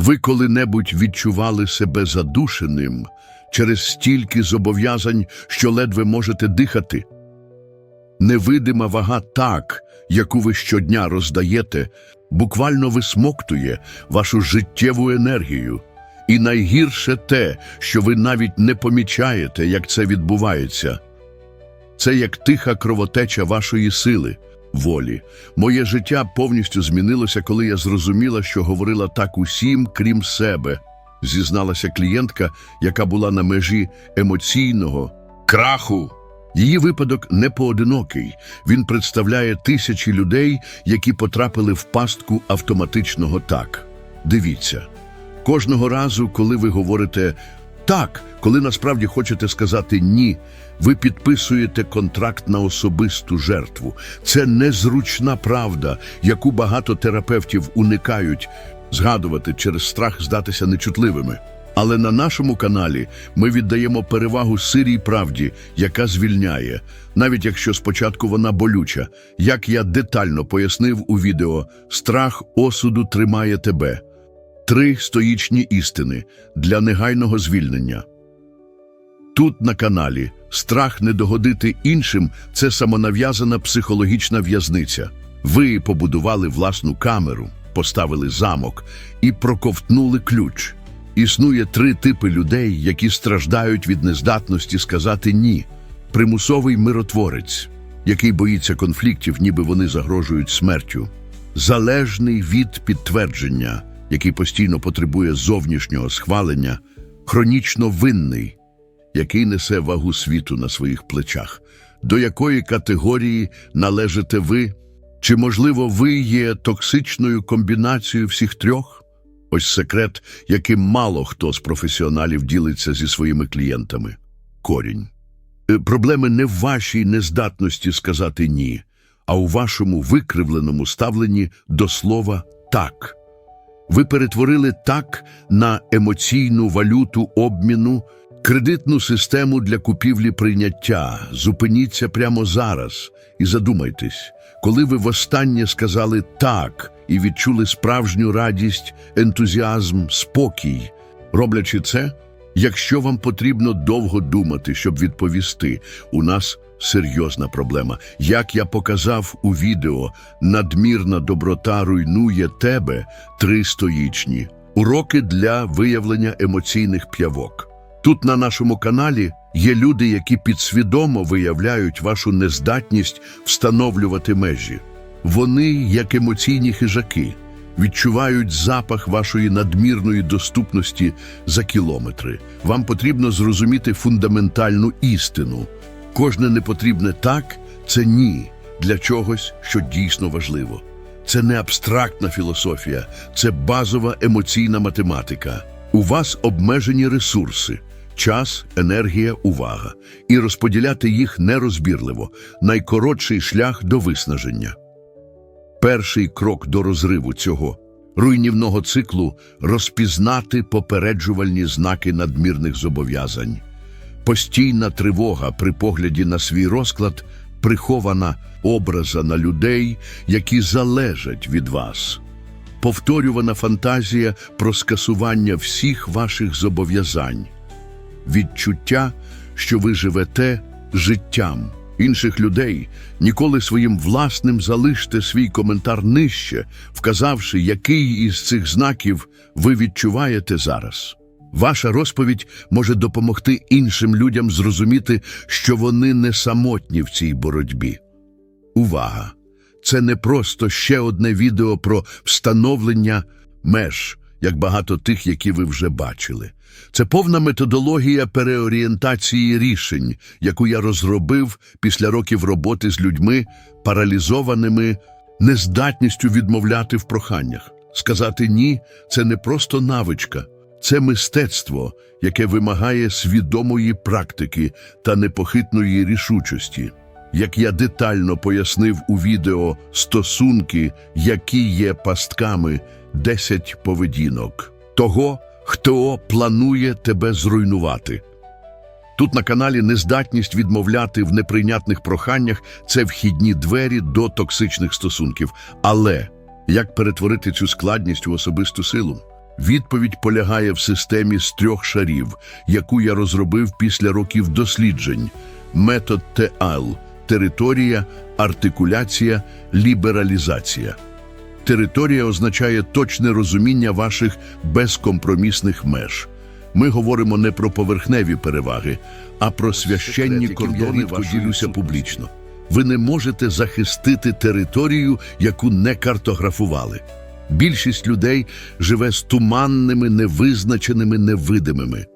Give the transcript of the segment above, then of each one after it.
Ви коли-небудь відчували себе задушеним через стільки зобов'язань, що ледве можете дихати? Невидима вага так, яку ви щодня роздаєте, буквально висмоктує вашу життєву енергію. І найгірше те, що ви навіть не помічаєте, як це відбувається. Це як тиха кровотеча вашої сили, волі. Моє життя повністю змінилося, коли я зрозуміла, що говорила так усім, крім себе, зізналася клієнтка, яка була на межі емоційного краху. Її випадок не поодинокий. Він представляє тисячі людей, які потрапили в пастку автоматичного так. Дивіться, кожного разу, коли ви говорите так, коли насправді хочете сказати ні, ви підписуєте контракт на особисту жертву. Це незручна правда, яку багато терапевтів уникають згадувати через страх здатися нечутливими. Але на нашому каналі ми віддаємо перевагу сирій правді, яка звільняє, навіть якщо спочатку вона болюча. Як я детально пояснив у відео, страх осуду тримає тебе. Три стоїчні істини для негайного звільнення. Тут на каналі страх не догодити іншим це самонав'язана психологічна в'язниця. Ви побудували власну камеру, поставили замок і проковтнули ключ. Існує три типи людей, які страждають від нездатності сказати ні. Примусовий миротворець, який боїться конфліктів, ніби вони загрожують смертю. Залежний від підтвердження, який постійно потребує зовнішнього схвалення, хронічно винний, який несе вагу світу на своїх плечах. До якої категорії належите ви? Чи, можливо, ви є токсичною комбінацією всіх трьох? Ось секрет, яким мало хто з професіоналів ділиться зі своїми клієнтами. Корінь. Е, Проблеми не в вашій нездатності сказати ні, а у вашому викривленому ставленні до слова так. Ви перетворили так на емоційну валюту обміну, кредитну систему для купівлі прийняття. Зупиніться прямо зараз і задумайтесь, коли ви востаннє сказали так і відчули справжню радість, ентузіазм, спокій. Роблячи це, якщо вам потрібно довго думати, щоб відповісти, у нас серйозна проблема. Як я показав у відео, надмірна доброта руйнує тебе три стоїчні. Уроки для виявлення емоційних п'явок. Тут на нашому каналі є люди, які підсвідомо виявляють вашу нездатність встановлювати межі. Вони, як емоційні хижаки, відчувають запах вашої надмірної доступності за кілометри. Вам потрібно зрозуміти фундаментальну істину. Кожне непотрібне так це ні для чогось, що дійсно важливо. Це не абстрактна філософія, це базова емоційна математика. У вас обмежені ресурси, час, енергія, увага, і розподіляти їх нерозбірливо найкоротший шлях до виснаження. Перший крок до розриву цього руйнівного циклу розпізнати попереджувальні знаки надмірних зобов'язань. Постійна тривога при погляді на свій розклад прихована образа на людей, які залежать від вас. Повторювана фантазія про скасування всіх ваших зобов'язань. Відчуття, що ви живете життям інших людей, ніколи своїм власним залиште свій коментар нижче, вказавши, який із цих знаків ви відчуваєте зараз. Ваша розповідь може допомогти іншим людям зрозуміти, що вони не самотні в цій боротьбі. Увага! Це не просто ще одне відео про встановлення меж, як багато тих, які ви вже бачили. Це повна методологія переорієнтації рішень, яку я розробив після років роботи з людьми, паралізованими нездатністю відмовляти в проханнях. Сказати ні це не просто навичка, це мистецтво, яке вимагає свідомої практики та непохитної рішучості. Як я детально пояснив у відео стосунки, які є пастками 10 поведінок того, хто планує тебе зруйнувати. Тут на каналі нездатність відмовляти в неприйнятних проханнях це вхідні двері до токсичних стосунків. Але як перетворити цю складність у особисту силу? Відповідь полягає в системі з трьох шарів, яку я розробив після років досліджень. Метод ТАЛ – територія, артикуляція, лібералізація. Територія означає точне розуміння ваших безкомпромісних меж. Ми говоримо не про поверхневі переваги, а про священні кордони рідко ділюся публічно. Ви не можете захистити територію, яку не картографували. Більшість людей живе з туманними, невизначеними, невидимими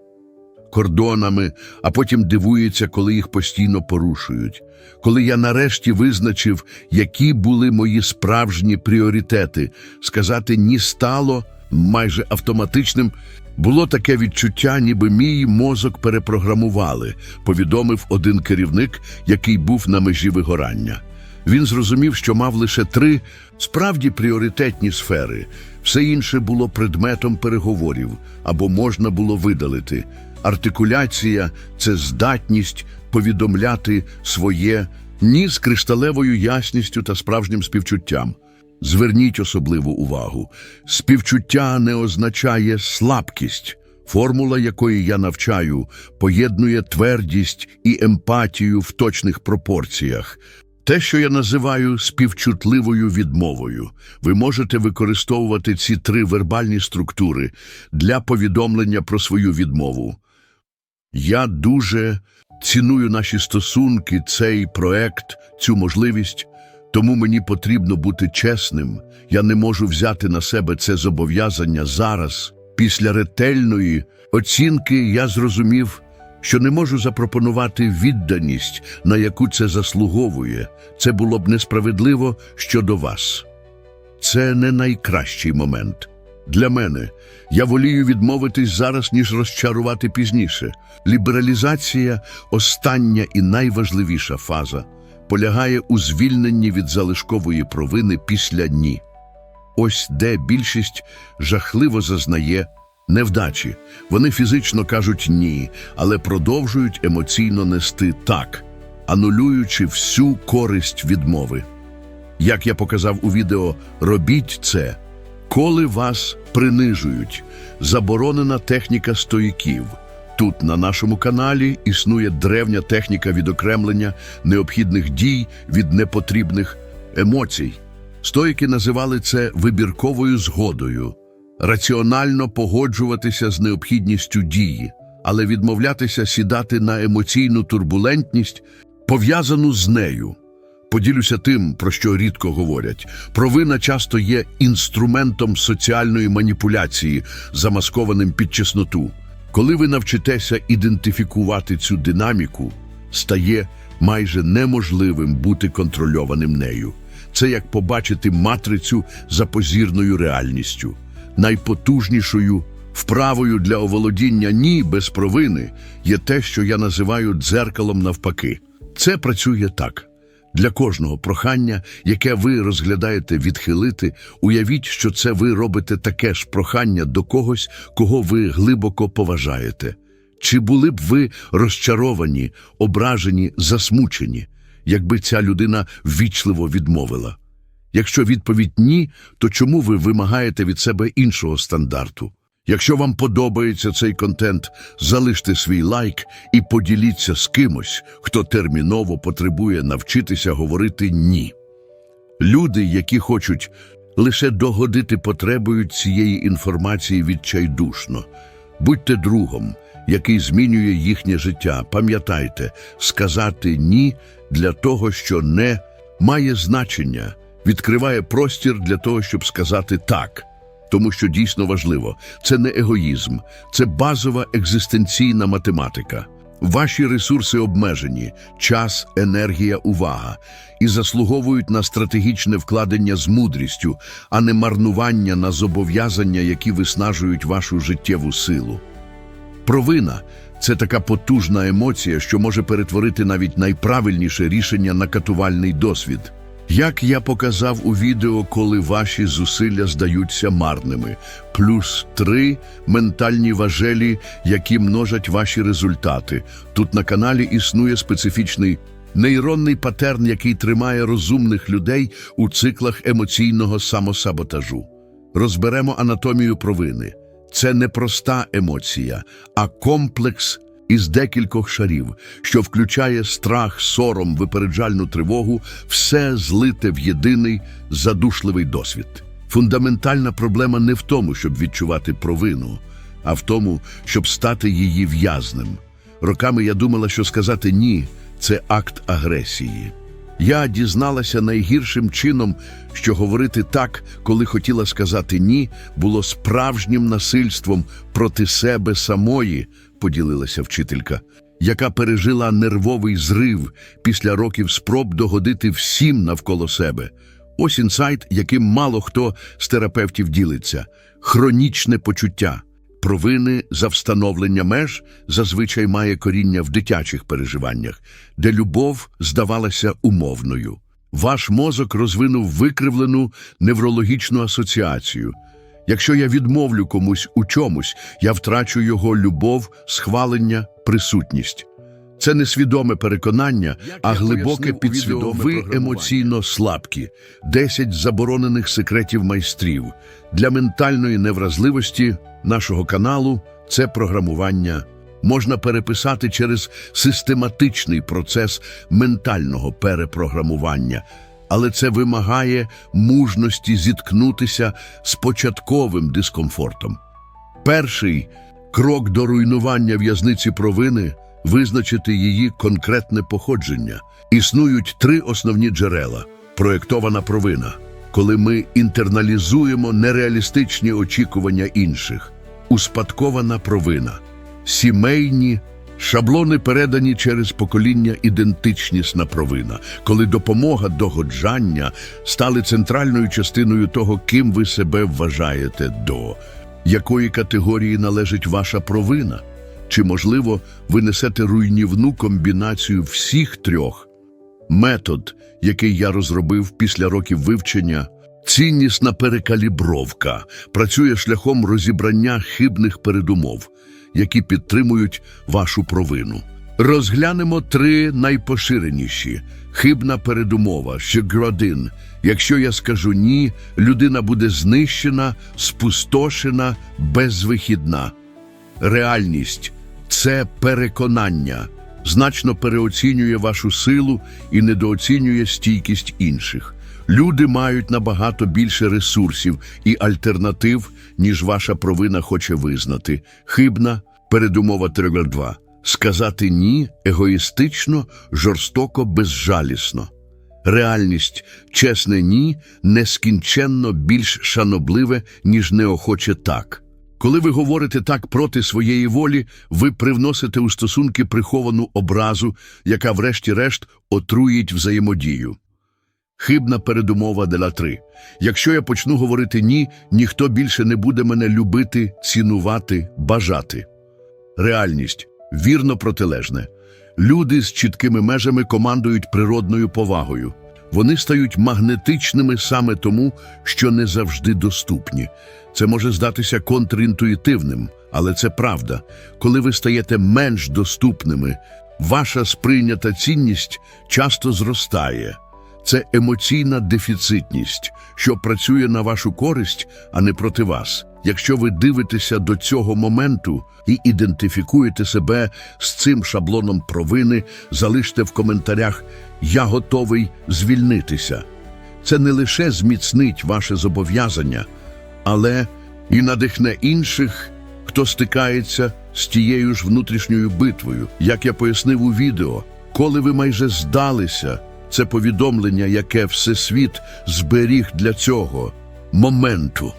кордонами, а потім дивується, коли їх постійно порушують. Коли я нарешті визначив, які були мої справжні пріоритети, сказати ні стало майже автоматичним. Було таке відчуття, ніби мій мозок перепрограмували, повідомив один керівник, який був на межі вигорання. Він зрозумів, що мав лише три справді пріоритетні сфери. Все інше було предметом переговорів або можна було видалити. Артикуляція це здатність повідомляти своє ні з кришталевою ясністю та справжнім співчуттям. Зверніть особливу увагу. Співчуття не означає слабкість. Формула, якої я навчаю, поєднує твердість і емпатію в точних пропорціях. Те, що я називаю співчутливою відмовою, ви можете використовувати ці три вербальні структури для повідомлення про свою відмову. Я дуже ціную наші стосунки, цей проект, цю можливість, тому мені потрібно бути чесним. Я не можу взяти на себе це зобов'язання зараз. Після ретельної оцінки я зрозумів, що не можу запропонувати відданість, на яку це заслуговує. Це було б несправедливо щодо вас. Це не найкращий момент. Для мене я волію відмовитись зараз, ніж розчарувати пізніше. Лібералізація, остання і найважливіша фаза, полягає у звільненні від залишкової провини після ні. Ось де більшість жахливо зазнає невдачі. Вони фізично кажуть ні, але продовжують емоційно нести так, анулюючи всю користь відмови. Як я показав у відео, робіть це, коли вас принижують. Заборонена техніка стоїків. Тут на нашому каналі існує древня техніка відокремлення необхідних дій від непотрібних емоцій. Стоїки називали це вибірковою згодою, раціонально погоджуватися з необхідністю дії, але відмовлятися сідати на емоційну турбулентність, пов'язану з нею. Поділюся тим, про що рідко говорять. Провина часто є інструментом соціальної маніпуляції, замаскованим під чесноту. Коли ви навчитеся ідентифікувати цю динаміку, стає майже неможливим бути контрольованим нею. Це як побачити матрицю за позірною реальністю. Найпотужнішою вправою для оволодіння ні без провини є те, що я називаю дзеркалом навпаки. Це працює так. Для кожного прохання, яке ви розглядаєте відхилити, уявіть, що це ви робите таке ж прохання до когось, кого ви глибоко поважаєте. Чи були б ви розчаровані, ображені, засмучені, якби ця людина ввічливо відмовила? Якщо відповідь ні, то чому ви вимагаєте від себе іншого стандарту? Якщо вам подобається цей контент, залиште свій лайк і поділіться з кимось, хто терміново потребує навчитися говорити ні. Люди, які хочуть лише догодити, потребують цієї інформації відчайдушно. Будьте другом, який змінює їхнє життя. Пам'ятайте, сказати ні для того, що не має значення, відкриває простір для того, щоб сказати так. Тому що дійсно важливо, це не егоїзм, це базова екзистенційна математика. Ваші ресурси обмежені, час, енергія, увага, і заслуговують на стратегічне вкладення з мудрістю, а не марнування на зобов'язання, які виснажують вашу життєву силу. Провина це така потужна емоція, що може перетворити навіть найправильніше рішення на катувальний досвід. Як я показав у відео, коли ваші зусилля здаються марними, плюс три ментальні важелі, які множать ваші результати. Тут на каналі існує специфічний нейронний патерн, який тримає розумних людей у циклах емоційного самосаботажу. Розберемо анатомію провини. це не проста емоція, а комплекс із декількох шарів, що включає страх, сором, випереджальну тривогу, все злите в єдиний задушливий досвід. Фундаментальна проблема не в тому, щоб відчувати провину, а в тому, щоб стати її в'язнем. Роками я думала, що сказати ні це акт агресії. Я дізналася найгіршим чином, що говорити так, коли хотіла сказати ні, було справжнім насильством проти себе самої, поділилася вчителька, яка пережила нервовий зрив після років спроб догодити всім навколо себе. Ось інсайт, яким мало хто з терапевтів ділиться: хронічне почуття. Провини за встановлення меж зазвичай має коріння в дитячих переживаннях, де любов здавалася умовною. Ваш мозок розвинув викривлену неврологічну асоціацію. Якщо я відмовлю комусь у чомусь, я втрачу його любов, схвалення, присутність. Це не свідоме переконання, а глибоке підсвідоме. Ви емоційно слабкі. 10 заборонених секретів майстрів. Для ментальної невразливості нашого каналу це програмування можна переписати через систематичний процес ментального перепрограмування, але це вимагає мужності зіткнутися з початковим дискомфортом. Перший крок до руйнування в'язниці провини визначити її конкретне походження. Існують три основні джерела: проєктована провина, коли ми інтерналізуємо нереалістичні очікування інших, успадкована провина, сімейні. Шаблони передані через покоління ідентичнісна провина, коли допомога догоджання стали центральною частиною того, ким ви себе вважаєте до якої категорії належить ваша провина? Чи, можливо, ви несете руйнівну комбінацію всіх трьох? Метод, який я розробив після років вивчення, ціннісна перекалібровка, працює шляхом розібрання хибних передумов, які підтримують вашу провину. Розглянемо три найпоширеніші. Хибна передумова, щегродин. Якщо я скажу ні, людина буде знищена, спустошена, безвихідна. Реальність це переконання, значно переоцінює вашу силу і недооцінює стійкість інших. Люди мають набагато більше ресурсів і альтернатив, ніж ваша провина хоче визнати. Хибна передумова 3.2. Сказати ні егоїстично, жорстоко, безжалісно. Реальність, чесне ні, нескінченно більш шанобливе, ніж неохоче так. Коли ви говорите так проти своєї волі, ви привносите у стосунки приховану образу, яка врешті-решт отруїть взаємодію. Хибна передумова деля 3. Якщо я почну говорити ні, ніхто більше не буде мене любити, цінувати, бажати. Реальність вірно протилежне. Люди з чіткими межами командують природною повагою. Вони стають магнетичними саме тому, що не завжди доступні. Це може здатися контрінтуїтивним, але це правда. Коли ви стаєте менш доступними, ваша сприйнята цінність часто зростає. Це емоційна дефіцитність, що працює на вашу користь, а не проти вас. Якщо ви дивитеся до цього моменту і ідентифікуєте себе з цим шаблоном провини, залиште в коментарях Я готовий звільнитися. Це не лише зміцнить ваше зобов'язання, але і надихне інших, хто стикається з тією ж внутрішньою битвою. Як я пояснив у відео, коли ви майже здалися, це повідомлення, яке Всесвіт зберіг для цього моменту.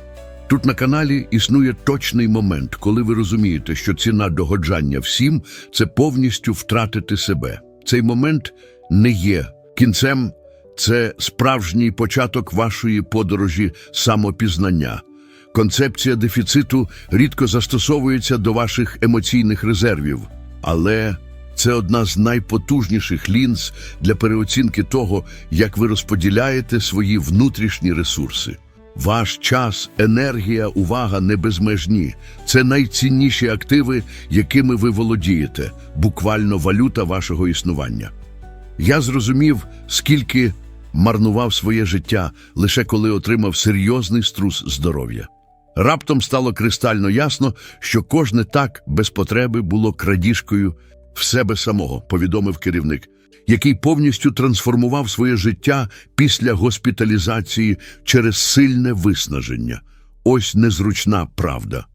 Тут на каналі існує точний момент, коли ви розумієте, що ціна догоджання всім це повністю втратити себе. Цей момент не є кінцем, це справжній початок вашої подорожі самопізнання. Концепція дефіциту рідко застосовується до ваших емоційних резервів, але це одна з найпотужніших лінз для переоцінки того, як ви розподіляєте свої внутрішні ресурси. Ваш час, енергія, увага не безмежні. Це найцінніші активи, якими ви володієте, буквально валюта вашого існування. Я зрозумів, скільки марнував своє життя лише коли отримав серйозний струс здоров'я. Раптом стало кристально ясно, що кожне так без потреби було крадіжкою в себе самого, повідомив керівник, який повністю трансформував своє життя після госпіталізації через сильне виснаження. Ось незручна правда.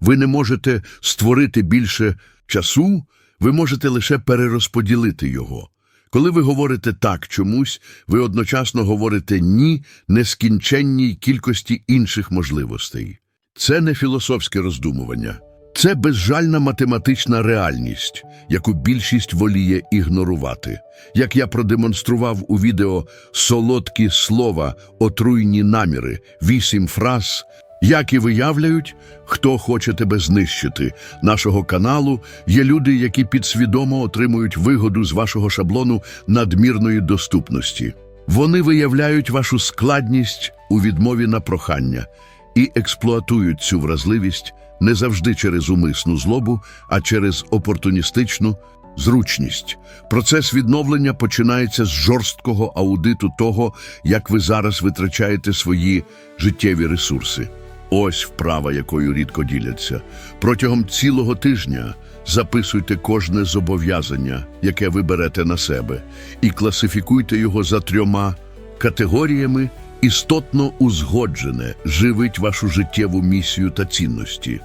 Ви не можете створити більше часу, ви можете лише перерозподілити його. Коли ви говорите так чомусь, ви одночасно говорите ні нескінченній кількості інших можливостей. Це не філософське роздумування, це безжальна математична реальність, яку більшість воліє ігнорувати. Як я продемонстрував у відео солодкі слова, отруйні наміри, вісім фраз, які виявляють, хто хоче тебе знищити. Нашого каналу є люди, які підсвідомо отримують вигоду з вашого шаблону надмірної доступності. Вони виявляють вашу складність у відмові на прохання і експлуатують цю вразливість не завжди через умисну злобу, а через опортуністичну зручність. Процес відновлення починається з жорсткого аудиту того, як ви зараз витрачаєте свої життєві ресурси. Ось вправа, якою рідко діляться. Протягом цілого тижня записуйте кожне зобов'язання, яке ви берете на себе, і класифікуйте його за трьома категоріями істотно узгоджене живить вашу життєву місію та цінності.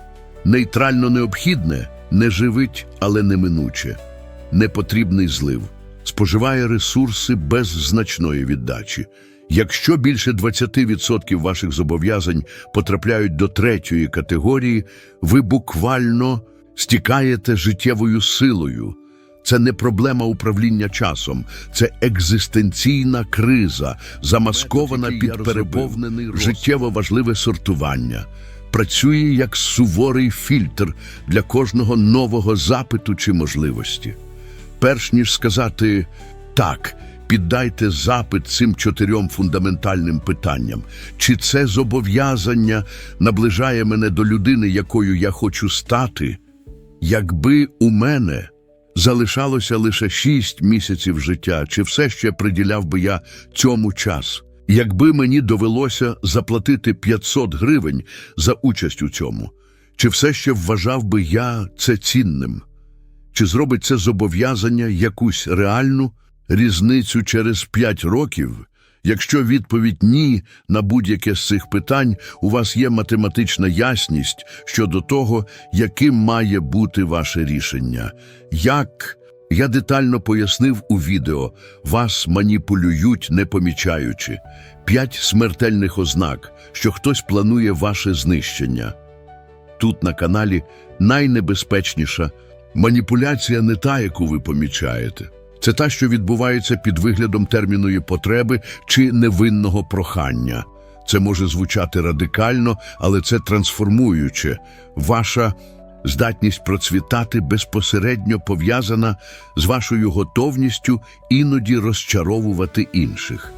Нейтрально необхідне не живить, але неминуче. Непотрібний злив споживає ресурси без значної віддачі. Якщо більше 20% ваших зобов'язань потрапляють до третьої категорії, ви буквально стікаєте життєвою силою. Це не проблема управління часом, це екзистенційна криза, замаскована під переповнений життєво важливе сортування. Працює як суворий фільтр для кожного нового запиту чи можливості. Перш ніж сказати так, піддайте запит цим чотирьом фундаментальним питанням. Чи це зобов'язання наближає мене до людини, якою я хочу стати? Якби у мене залишалося лише шість місяців життя, чи все ще приділяв би я цьому час? Якби мені довелося заплатити 500 гривень за участь у цьому, чи все ще вважав би я це цінним? Чи зробить це зобов'язання якусь реальну різницю через 5 років? Якщо відповідь ні на будь-яке з цих питань, у вас є математична ясність щодо того, яким має бути ваше рішення. Як я детально пояснив у відео, вас маніпулюють, не помічаючи. П'ять смертельних ознак, що хтось планує ваше знищення. Тут на каналі найнебезпечніша маніпуляція не та, яку ви помічаєте. Це та, що відбувається під виглядом терміної потреби чи невинного прохання. Це може звучати радикально, але це трансформуюче. Ваша здатність процвітати безпосередньо пов'язана з вашою готовністю іноді розчаровувати інших.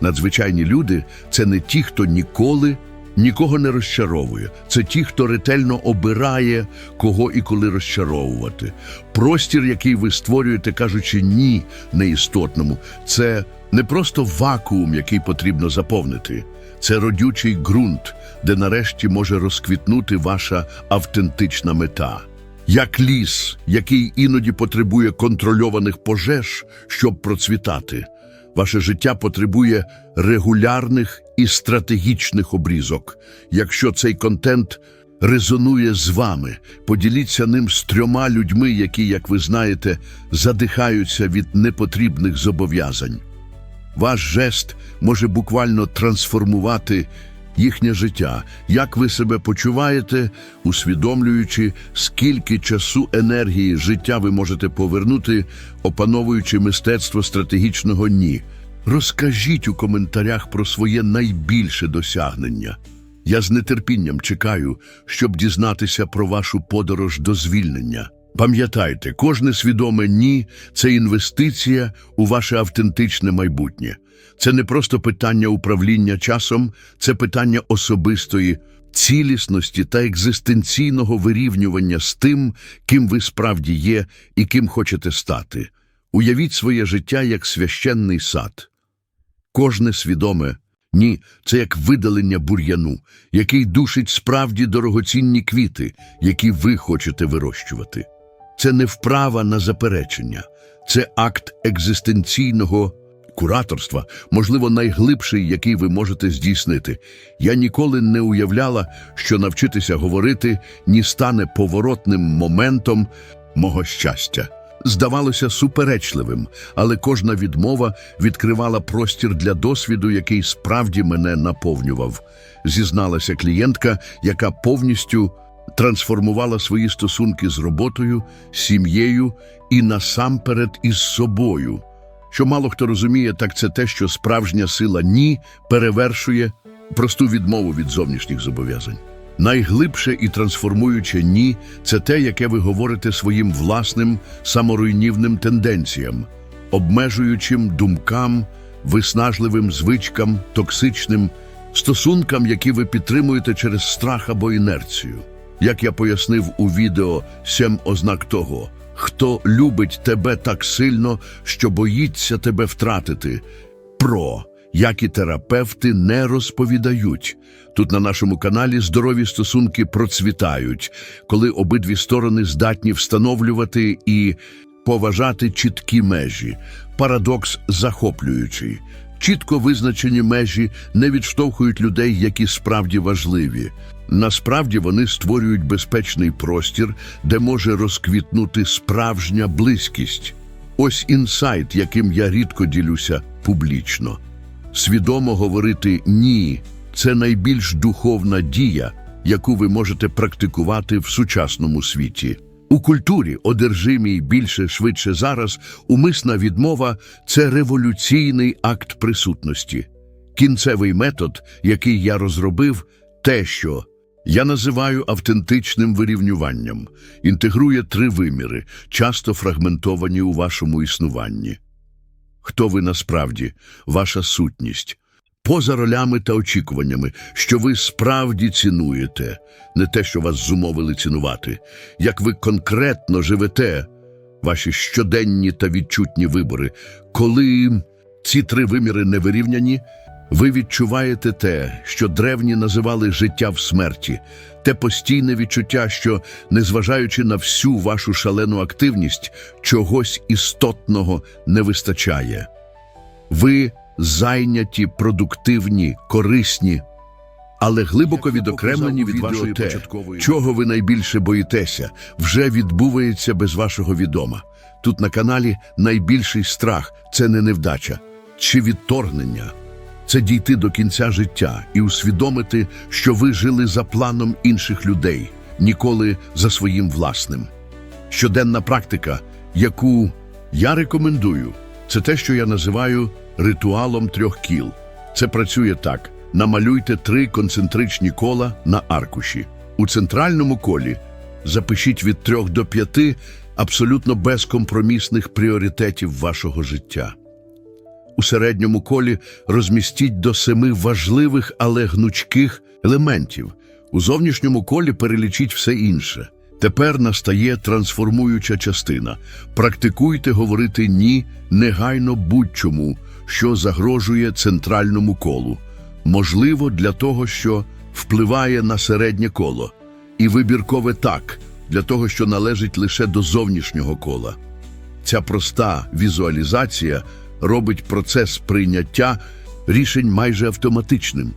Надзвичайні люди це не ті, хто ніколи нікого не розчаровує. Це ті, хто ретельно обирає, кого і коли розчаровувати. Простір, який ви створюєте, кажучи ні неістотному, це не просто вакуум, який потрібно заповнити. Це родючий ґрунт, де нарешті може розквітнути ваша автентична мета. Як ліс, який іноді потребує контрольованих пожеж, щоб процвітати. Ваше життя потребує регулярних і стратегічних обрізок. Якщо цей контент резонує з вами, поділіться ним з трьома людьми, які, як ви знаєте, задихаються від непотрібних зобов'язань. Ваш жест може буквально трансформувати їхнє життя, як ви себе почуваєте, усвідомлюючи, скільки часу, енергії, життя ви можете повернути, опановуючи мистецтво стратегічного ні. Розкажіть у коментарях про своє найбільше досягнення. Я з нетерпінням чекаю, щоб дізнатися про вашу подорож до звільнення. Пам'ятайте, кожне свідоме ні це інвестиція у ваше автентичне майбутнє. Це не просто питання управління часом, це питання особистої цілісності та екзистенційного вирівнювання з тим, ким ви справді є і ким хочете стати. Уявіть своє життя як священний сад. Кожне свідоме Ні, це як видалення бур'яну, який душить справді дорогоцінні квіти, які ви хочете вирощувати. Це не вправа на заперечення, це акт екзистенційного кураторства, можливо, найглибший, який ви можете здійснити. Я ніколи не уявляла, що навчитися говорити ні стане поворотним моментом мого щастя. Здавалося суперечливим, але кожна відмова відкривала простір для досвіду, який справді мене наповнював. Зізналася клієнтка, яка повністю трансформувала свої стосунки з роботою, сім'єю і насамперед із собою. Що мало хто розуміє, так це те, що справжня сила ні перевершує просту відмову від зовнішніх зобов'язань. Найглибше і трансформуюче ні це те, яке ви говорите своїм власним саморуйнівним тенденціям, обмежуючим думкам, виснажливим звичкам, токсичним стосункам, які ви підтримуєте через страх або інерцію. Як я пояснив у відео «Сім ознак того, хто любить тебе так сильно, що боїться тебе втратити. Про як і терапевти не розповідають. Тут на нашому каналі здорові стосунки процвітають, коли обидві сторони здатні встановлювати і поважати чіткі межі. Парадокс захоплюючий. Чітко визначені межі не відштовхують людей, які справді важливі. Насправді вони створюють безпечний простір, де може розквітнути справжня близькість. Ось інсайт, яким я рідко ділюся публічно. Свідомо говорити ні це найбільш духовна дія, яку ви можете практикувати в сучасному світі. У культурі, одержимій більше швидше зараз, умисна відмова це революційний акт присутності. Кінцевий метод, який я розробив, те, що я називаю автентичним вирівнюванням, інтегрує три виміри, часто фрагментовані у вашому існуванні. Хто ви насправді, ваша сутність, поза ролями та очікуваннями, що ви справді цінуєте, не те, що вас зумовили цінувати, як ви конкретно живете, ваші щоденні та відчутні вибори, коли ці три виміри не вирівняні, ви відчуваєте те, що древні називали життя в смерті, те постійне відчуття, що, незважаючи на всю вашу шалену активність, чогось істотного не вистачає. Ви зайняті, продуктивні, корисні, але глибоко відокремлені від вашої те, чого ви найбільше боїтеся, вже відбувається без вашого відома. Тут на каналі найбільший страх це не невдача чи відторгнення. Це дійти до кінця життя і усвідомити, що ви жили за планом інших людей, ніколи за своїм власним. Щоденна практика, яку я рекомендую, це те, що я називаю ритуалом трьох кіл. Це працює так: намалюйте три концентричні кола на аркуші. У центральному колі запишіть від трьох до п'яти абсолютно безкомпромісних пріоритетів вашого життя. У середньому колі розмістіть до семи важливих, але гнучких елементів. У зовнішньому колі перелічіть все інше. Тепер настає трансформуюча частина. Практикуйте говорити ні негайно будь-чому, що загрожує центральному колу. Можливо, для того, що впливає на середнє коло, і вибіркове так, для того, що належить лише до зовнішнього кола. Ця проста візуалізація робить процес прийняття рішень майже автоматичним.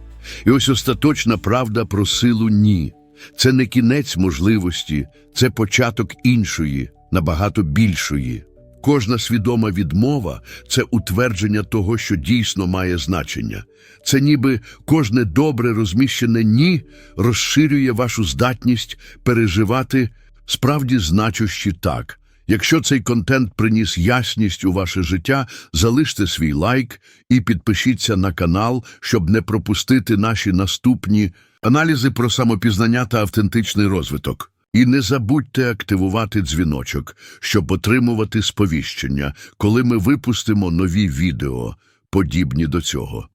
І ось остаточна правда про силу ні. Це не кінець можливості, це початок іншої, набагато більшої. Кожна свідома відмова це утвердження того, що дійсно має значення. Це ніби кожне добре розміщене ні розширює вашу здатність переживати справді значущі так. Якщо цей контент приніс ясність у ваше життя, залиште свій лайк і підпишіться на канал, щоб не пропустити наші наступні аналізи про самопізнання та автентичний розвиток. І не забудьте активувати дзвіночок, щоб отримувати сповіщення, коли ми випустимо нові відео, подібні до цього.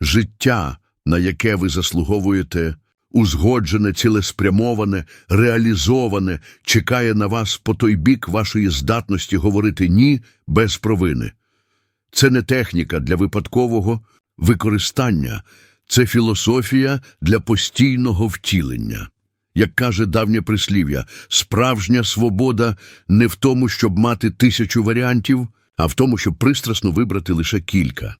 Життя, на яке ви заслуговуєте, узгоджене, цілеспрямоване, реалізоване, чекає на вас по той бік вашої здатності говорити ні без провини. Це не техніка для випадкового, Використання це філософія для постійного втілення. Як каже давнє прислів'я, справжня свобода не в тому, щоб мати тисячу варіантів, а в тому, щоб пристрасно вибрати лише кілька.